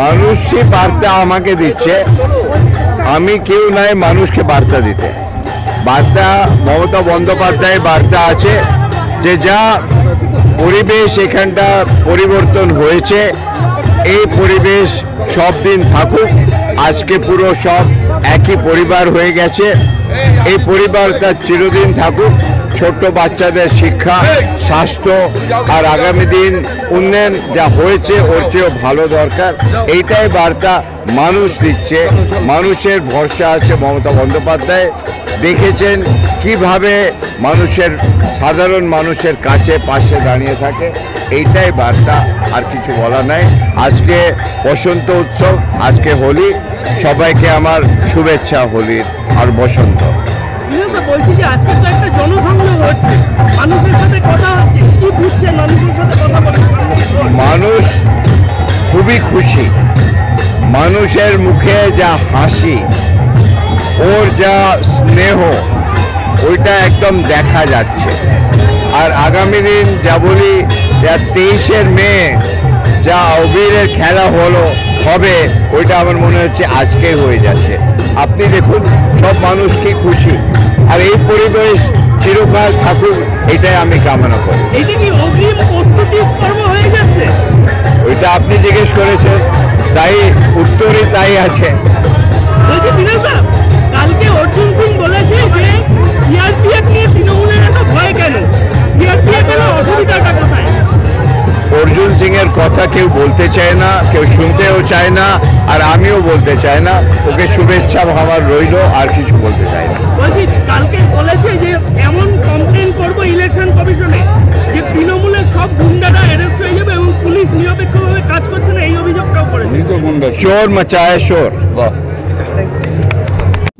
মানুষই বার্তা আমাকে দিচ্ছে। আমি কেউ নাই মানুষকে বার্তা দিতে। বার্তা মমতা বন্দ্যোপাধ্যায় বার্তা আছে যে যা পরিবেশ এখানটা পরিবর্তন হয়েছে, এই পরিবেশ সব দিন থাকুক, আজকে পুরো সব একই পরিবার হয়ে গেছে, এই পরিবারটা চিরদিন থাকুক। ছোট্ট বাচ্চাদের শিক্ষা স্বাস্থ্য আর আগামী দিন উন্নয়ন যা হয়েছে ওর চেয়েও ভালো দরকার। এইটাই বার্তা মানুষ দিচ্ছে। মানুষের ভরসা আছে মমতা বন্দ্যোপাধ্যায়। দেখেছেন কীভাবে মানুষের সাধারণ মানুষের কাছে পাশে দাঁড়িয়ে থাকে। এইটাই বার্তা আর কিছু বলা নাই। আজকে বসন্ত উৎসব আজকে হোলি। সবাইকে আমার শুভেচ্ছা হোলির আর বসন্ত। বলছি যে আজকে তো একটা জনসংযোগ হচ্ছে। মানুষের সাথে কথা হচ্ছে। কি বুঝছেন মানুষের সাথে কথা বলে মানুষ খুবই খুশি। মানুষের মুখে যা হাসি, ওর যা স্নেহ, ওইটা একদম দেখা যাচ্ছে। আর আগামী দিন যা বলি, যা তেইশের মে যা অবিরের খেলা হলো, হবে, ওইটা আমার মনে হচ্ছে আজকেই হয়ে যাচ্ছে। আপনি দেখুন। সব মানুষকে খুশি। আর এই পরিবেশ চিরকাল থাকুক এটাই আমি কামনা করি। হয়ে ওইটা আপনি জিজ্ঞেস করেছেন তাই উত্তরে তাই আছে। কালকে কথা কেউ বলতে চায় না কেউ শুনতেও চায় না আর আমিও বলতে চাই না। ওকে শুভেচ্ছা আমার রইল আর কিছু বলতে চাই না। বলছি কালকে বলেছে যে এমন কমপ্লেন করব ইলেকশন কমিশনে যে তৃণমূলের সব গুন্ডারা অ্যারেস্ট হয়ে যাবে এবং পুলিশ নিরপেক্ষভাবে কাজ করছে না এই অভিযোগটাও করেছে। চোর মাচায় শোর